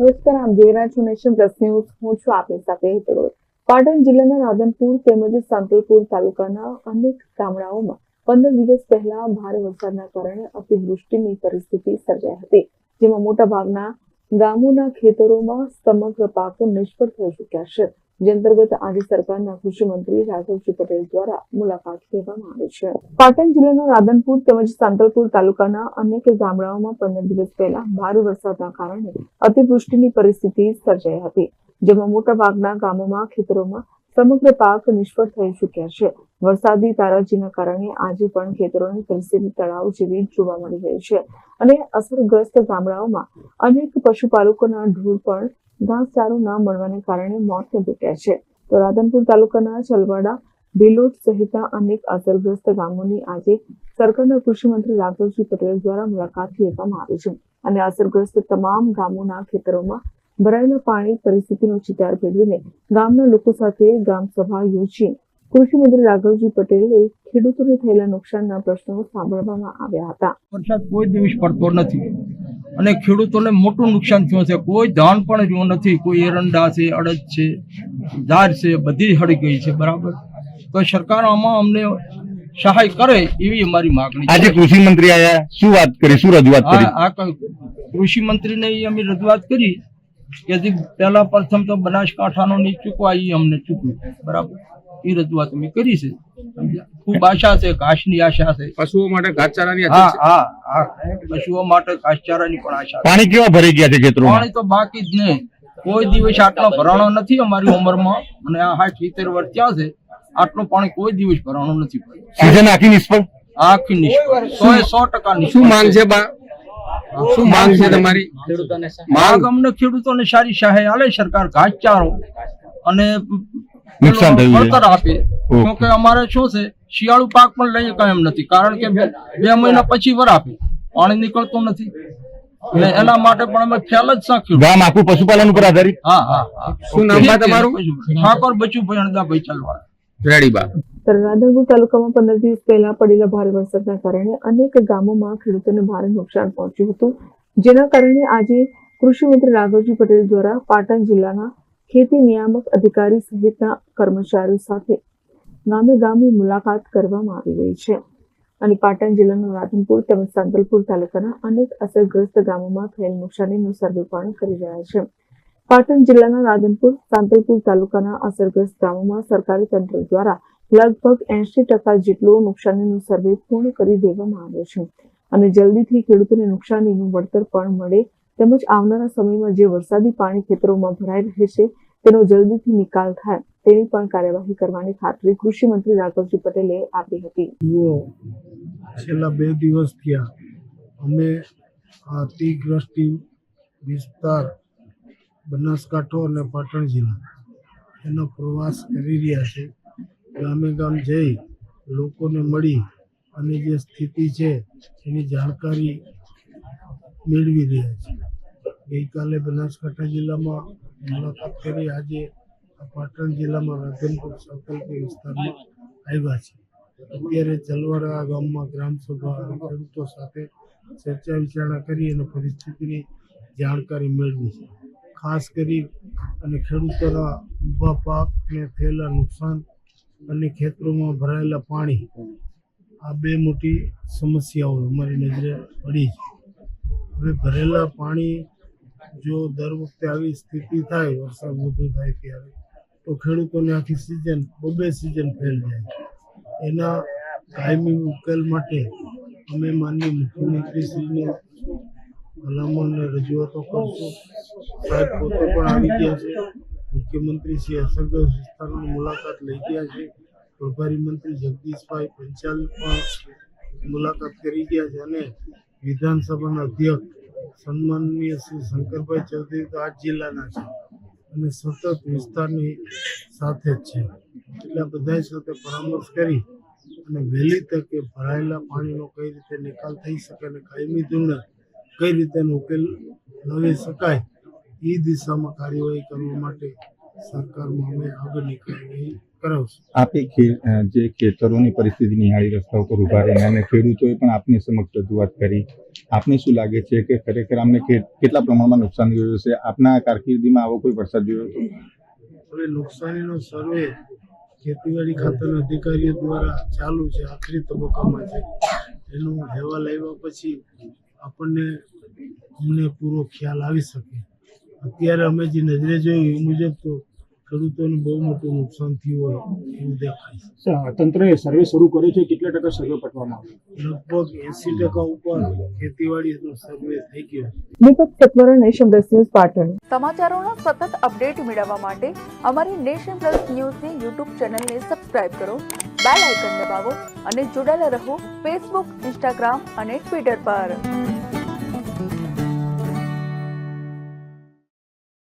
નમસ્કાર આમ રહ્યા નેશન પ્લસ ન્યૂઝ હું છું આપની સાથે હેતળો. પાટણ જિલ્લાના રાધનપુર તેમજ સાંતલપુર તાલુકાના અનેક ગામડાઓમાં પંદર દિવસ પહેલા ભારે વરસાદના કારણે અતિવૃષ્ટિની પરિસ્થિતિ સર્જાઈ હતી, જેમાં મોટાભાગના ગામોના ખેતરોમાં સમગ્ર પાકો નિષ્ફળ થઈ ચૂક્યા છે. જે અંતર્ગત આજે સરકારના કૃષિ મંત્રી રાઘવજી પટેલ દ્વારા મુલાકાત લેવામાં આવી છે. પાટણ જિલ્લાના રાધનપુર તેમજ સાંતલપુર તાલુકાના અનેક ગામડાઓમાં પંદર દિવસ પહેલા ભારે વરસાદના કારણે અતિવૃષ્ટિની પરિસ્થિતિ સર્જાઈ હતી, જેમાં મોટાભાગના ગામોમાં, ખેતરોમાં સમગ્ર પાક નિષ્ફળ થઈ ચૂક્યા છે. વરસાદી તારાજીના કારણે આજે પણ ખેતરોની પરિસ્થિતિ તળાવ જેવી જોવા મળી રહી છે અને અસરગ્રસ્ત ગામડાઓમાં અનેક પશુપાલકોના ઢોર પણ ઘાસચારો ન મળવાને કારણે મોત ભેટ્યા છે. તો રાધનપુર તાલુકાના છલવાડા ભીલોટ સહિતના અનેક અસરગ્રસ્ત ગામોની આજે સરકારના કૃષિ મંત્રી રાઘવજી પટેલ દ્વારા મુલાકાત લેવામાં આવી છે. અને અસરગ્રસ્ત તમામ ગામોના ખેતરોમાં ભરાયેલા પાણી પરિસ્થિતિનો ચિતાર ભેળવીને ગામના લોકો સાથે ગ્રામ સભા યોજી કૃષિમંત્રી રાઘવજી પટેલે ખેડૂતોને થયેલા નુકસાનના પ્રશ્નો સાંભળવામાં આવ્યા હતા. વરસાદ કોઈ દિવસ પડતો નથી. અને ખેડૂતોને મોટું નુકસાન થયું છે. કોઈ ધાન પણ રહ્યું નથી. કોઈ એરંડા છે અડદ છે ધાર છે બધી હળી ગઈ છે. બરાબર? તો સરકાર આમાં અમને સહાય કરે એવી અમારી માગણી આજે કૃષિ મંત્રી આયા. શું વાત કરી? શું રજૂઆત કરી? આ કૃષિ મંત્રીને અમે રજૂઆત કરી કે પહેલા પ્રથમ તો બનાસકાંઠાનો નહીં ચૂકવા એ અમને ચૂકવ્યું. બરાબર? એ રજૂઆત અમે કરી છે. સમજ્યા? ખૂબ આશા છે ઘાસની આશા છે. પશુઓ માટે ઘાસચારાની હા હા હા. પશુઓ માટે ઘાસચારાની પણ આશા પાણી કેવા ભરી ગયા છે ખેતરો પાણી તો બાકી જ નહીં કોઈ દિવસ આટલો ભરાણો નથી અમારી ઉંમરમાં. અને આ હાથ સિત્તેર વર્ષ ત્યાં છે. આટલું પાણી કોઈ દિવસ ભરાણો નથી પડ્યું આખી નિષ્ફળ? આખી નિષ્ફળ. સો એ સો ટકા શું માંગ છે બા? શું માંગ છે તમારી? માંગ અમને ખેડૂતોને સારી સહાય આલે સરકાર ઘાસચારો. અને નુકસાન થયું છે. ઓકે. કે અમારે શું છે? શિયાળુ પાક પણ લઈ શકાય એમ નથી. કારણ કે બે મહિના પછી વરાપી પાણી નીકળતું નથી. એના માટે પણ અમે ખ્યાલ જ સાખ્યું. ગામ આખું પશુપાલન ઉપર આધારિત? હા હા શું નામ તમારું? ઠાકોર બચુભાઈ અણદાભાઈ ચલવાડ રેડી રાધનપુર તાલુકામાં પંદર દિવસ પહેલા પડેલા ભારે વરસાદના કારણે અનેક ગામોમાં ખેડૂતોને ભારે નુકસાન પહોંચ્યું હતું. જેના કારણે આજે કૃષિ મંત્રી રાઘવજી પટેલ દ્વારા પાટણ જિલ્લાના ખેતી નિયામક અધિકારી સહિતના કર્મચારીઓ સાથે ગામે ગામે મુલાકાત કરવામાં આવી રહી છે. અને પાટણ જિલ્લાના રાધનપુર તેમજ સાંતલપુર તાલુકાના અનેક અસરગ્રસ્ત ગામોમાં થયેલ નુકસાનીનું સર્વે પણ કરી રહ્યા છે. પાટણ જિલ્લાના રાધનપુર, સાંતલપુર તાલુકાના અસરગ્રસ્ત ગામોમાં સરકારી તંત્ર દ્વારા લગભગ એંશી ટકા જેટલું નુકસાનીનું સર્વે પૂર્ણ કરી દેવામાં આવ્યો છે. અને જલ્દીથી ખેડૂતોને નુકસાનીનું વળતર પણ મળે તેમજ આવનારા સમયમાં જે વરસાદી પાણી ખેતરોમાં ભરાઈ રહે છે, તેનો જલ્દીથી નિકાલ થાય તેની પણ કાર્યવાહી કરવાની ખાતરી કૃષિ મંત્રી રાઘવજી પટેલે આપી હતી. છેલ્લા બે દિવસ થયા અમે આ તીગ્રસ્તી વિસ્તાર, બનાસકાંઠો અને પાટણ જિલ્લા એનો પ્રવાસ કરી રહ્યા છે. ગામે ગામ જઈ લોકોને મળી અને જે સ્થિતિ છે એની જાણકારી મેળવી રહ્યા છે ગઈકાલે બનાસકાંઠા જિલ્લામાં મુલાકાત કરી. આજે પાટણ જિલ્લામાં રાધનપુર સંકલ્પ વિસ્તારમાં આવ્યા છે. અત્યારે ચલવાડા ગામમાં ગ્રામસભા અને ખેડૂતો સાથે ચર્ચા વિચારણા કરી અને પરિસ્થિતિની જાણકારી મેળવી છે. ખાસ કરી અને ખેડૂતોના ઊભા પાકને થયેલા નુકસાન અને ખેતરોમાં ભરાયેલા પાણી, આ બે મોટી સમસ્યાઓ અમારી નજરે પડી છે. હવે ભરેલા પાણી જો દર વખતે આવી સ્થિતિ થાય, વરસાદ વધુ થાય ત્યારે, તો ખેડૂતોને આખી સિઝન બબે સિઝન ફેલ જાય. એના કાયમી ઉકેલ માટે અમે માનનીય મુખ્યમંત્રીશ્રીને ભલામણને રજૂઆતો કરશું. સાહેબ પોતે પણ આવી ગયા છે. મુખ્યમંત્રી શ્રી અસરગ્રસ્ત વિસ્તારોની મુલાકાત લઈ ગયા છે. પ્રભારી મંત્રી જગદીશભાઈ પંચાલ પણ મુલાકાત કરી ગયા છે અને વિધાનસભાના અધ્યક્ષ સન્માનનીય શ્રી શંકરભાઈ ચૌધરી તો આ જિલ્લાના છે. અને સતત વિસ્તારની સાથે જ છે. એટલે બધા સાથે પરામર્શ કરી અને વહેલી તકે ભરાયેલા પાણીનો કઈ રીતે નિકાલ થઈ શકે અને કાયમી ધોરણે કઈ રીતે ઉકેલ લાવી શકાય એ દિશામાં કાર્યવાહી કરવા માટે સરકારમાં અમે આગળની કાર્યવાહી આપે જે ખેતરોની પરિસ્થિતિ નિહાળી રસ્તા ઉપર ઊભા રહીને અને ખેડૂતોએ પણ આપની સમક્ષ રજૂઆત કરી. આપને શું લાગે છે કે ખરેખર અમને કેટલા પ્રમાણમાં નુકસાન થયું છે આપના કારકિર્દીમાં આવો કોઈ વરસાદ જોયો હતો? હવે નુકસાનીનો સર્વે ખેતીવાડી ખાતાના અધિકારીઓ દ્વારા ચાલુ છે આખરી તબક્કામાં છે. એનું અહેવાલ આવ્યા પછી આપણને અમને પૂરો ખ્યાલ આવી શકે. અત્યારે અમે જે નજરે જોયું એ મુજબ તો ખેડૂતોને બહુ મોટું નુકસાન થયું હોય એવું દેખાય છે. તંત્રએ સર્વે શરૂ કર્યો છે કેટલા ટકા સર્વે પટવામાં આવ્યો? લગભગ એસી ટકા ઉપર ખેતીવાડીનો સર્વે થઈ ગયો. Deepak Satvara nation plus news Patan. સમાચારોનો સતત અપડેટ મેળવવા માટે અમારી નેશન પ્લસ ન્યૂઝની યુટ્યુબ ચેનલને સબસ્ક્રાઇબ કરો બેલ આઇકન દબાવો અને જોડાયેલા રહો ફેસબુક ઇન્સ્ટાગ્રામ અને ટ્વિટર પર.